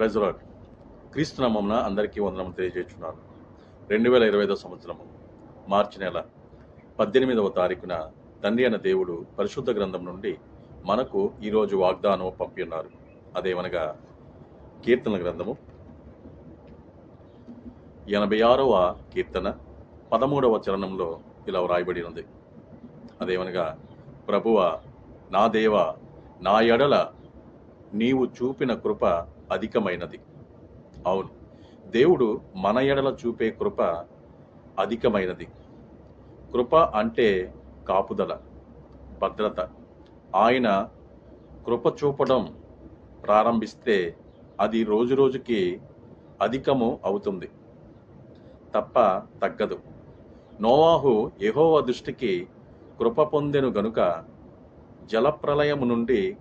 ప్రజలాడ్ క్రీస్తునామమున అందరికీ వందనము తెలియజేస్తున్నాను. రెండు వేల ఇరవై ఐదో సంవత్సరము మార్చి నెల పద్దెనిమిదవ తారీఖున తండ్రి అయిన దేవుడు పరిశుద్ధ గ్రంథం నుండి మనకు ఈరోజు వాగ్దానం పంపి ఉన్నారు. అదేమనగా కీర్తన గ్రంథము ఎనభై ఆరవ కీర్తన పదమూడవ చరణంలో ఇలా వ్రాయబడి ఉంది. అదేమనగా ప్రభువ నా దేవ నా ఎడల నీవు చూపిన కృప అధికమైనది. అవును దేవుడు మన ఎడల చూపే కృప అధికమైనది. కృప అంటే కాపుదల భద్రత. ఆయన కృప చూపడం ప్రారంభిస్తే అది రోజురోజుకి అధికము అవుతుంది. తప్ప తగ్గదు. నోవాహు ఎహోవ దృష్టికి కృప పొందెను గనుక జలప్రలయము నుండి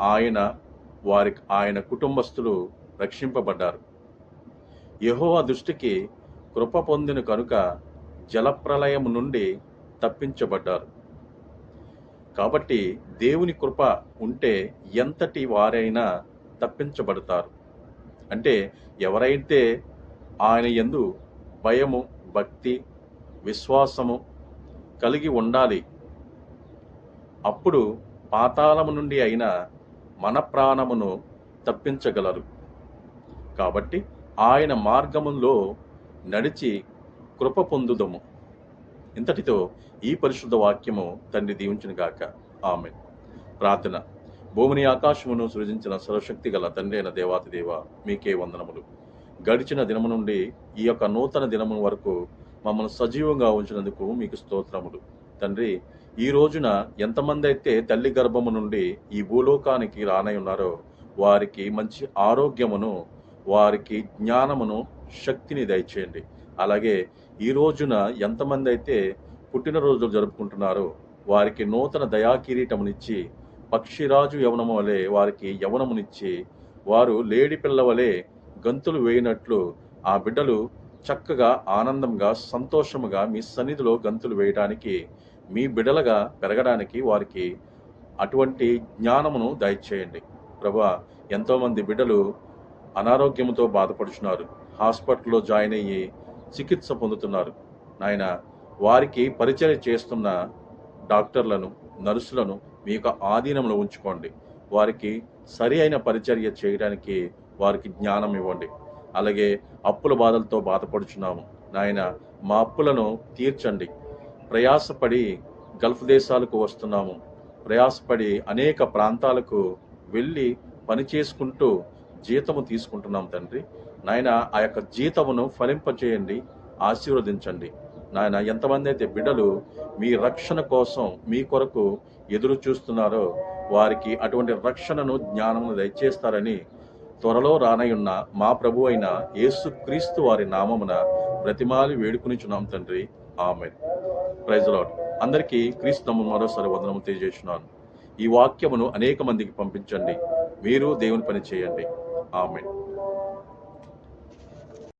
ఆయన వారి ఆయన కుటుంబస్తులు రక్షింపబడ్డారు. యెహోవా దృష్టికి కృప పొందిన కనుక జలప్రలయం నుండి తప్పించబడ్డారు. కాబట్టి దేవుని కృప ఉంటే ఎంతటి వారైనా తప్పించబడతారు. అంటే ఎవరైతే ఆయన యందు భయము భక్తి విశ్వాసము కలిగి ఉండాలి అప్పుడు పాతాళము నుండి అయినా మన ప్రాణమును తప్పించగలరు. కాబట్టి ఆయన మార్గములో నడిచి కృప పొందుదము. ఇంతటితో ఈ పరిశుద్ధ వాక్యము తండ్రి దీవించిన గాక. ఆమె ప్రార్థన. భూమిని ఆకాశమును సృజించిన సర్వశక్తి గల తండ్రి అయిన దేవాతి దేవ మీకే వందనములు. గడిచిన దినము నుండి ఈ యొక్క నూతన దినము వరకు మమ్మల్ని సజీవంగా ఉంచినందుకు మీకు స్తోత్రములు. తండ్రి ఈ రోజున ఎంతమంది అయితే తల్లి గర్భము నుండి ఈ భూలోకానికి రానై ఉన్నారో వారికి మంచి ఆరోగ్యమును వారికి జ్ఞానమును శక్తిని దయచేయండి. అలాగే ఈ రోజున ఎంతమంది అయితే పుట్టినరోజులు జరుపుకుంటున్నారో వారికి నూతన దయా కిరీటమునిచ్చి పక్షిరాజు యవనము వలె వారికి యవనమునిచ్చి వారు లేడి పిల్ల వలె గంతులు వేయినట్లు ఆ బిడ్డలు చక్కగా ఆనందంగా సంతోషముగా మీ సన్నిధిలో గంతులు వేయడానికి మీ బిడలగా పెరగడానికి వారికి అటువంటి జ్ఞానమును దయచేయండి. ప్రభా ఎంతోమంది బిడ్డలు అనారోగ్యంతో బాధపడుచున్నారు. హాస్పిటల్లో జాయిన్ అయ్యి చికిత్స పొందుతున్నారు. నాయన వారికి పరిచయం చేస్తున్న డాక్టర్లను నర్సులను మీ యొక్క ఆధీనంలో ఉంచుకోండి. వారికి సరి అయిన పరిచర్య చేయడానికి వారికి జ్ఞానం ఇవ్వండి. అలాగే అప్పుల బాధలతో బాధపడుచున్నాము. నాయన మా అప్పులను తీర్చండి. ప్రయాసపడి గల్ఫ్ దేశాలకు వస్తున్నాము. ప్రయాసపడి అనేక ప్రాంతాలకు వెళ్ళి పని చేసుకుంటూ జీతము తీసుకుంటున్నాం తండ్రి. నాయన ఆ యొక్క జీతమును ఫలింపచేయండి ఆశీర్వదించండి. నాయన ఎంతమంది అయితే బిడ్డలు మీ రక్షణ కోసం మీ కొరకు ఎదురు చూస్తున్నారో వారికి అటువంటి రక్షణను జ్ఞానమును దయచేస్తారని త్వరలో రానయున్న మా ప్రభు అయిన యేసుక్రీస్తు వారి నామమున ప్రతిమాలి వేడుకునిచున్నాం తండ్రి. ఆమె ప్రైజ్ లాడ్ అందరికీ క్రీస్తు మరోసారి వందనము తెలియజేస్తున్నాను. ఈ వాక్యమును అనేక మందికి పంపించండి. మీరు దేవుని పని చేయండి. ఆమె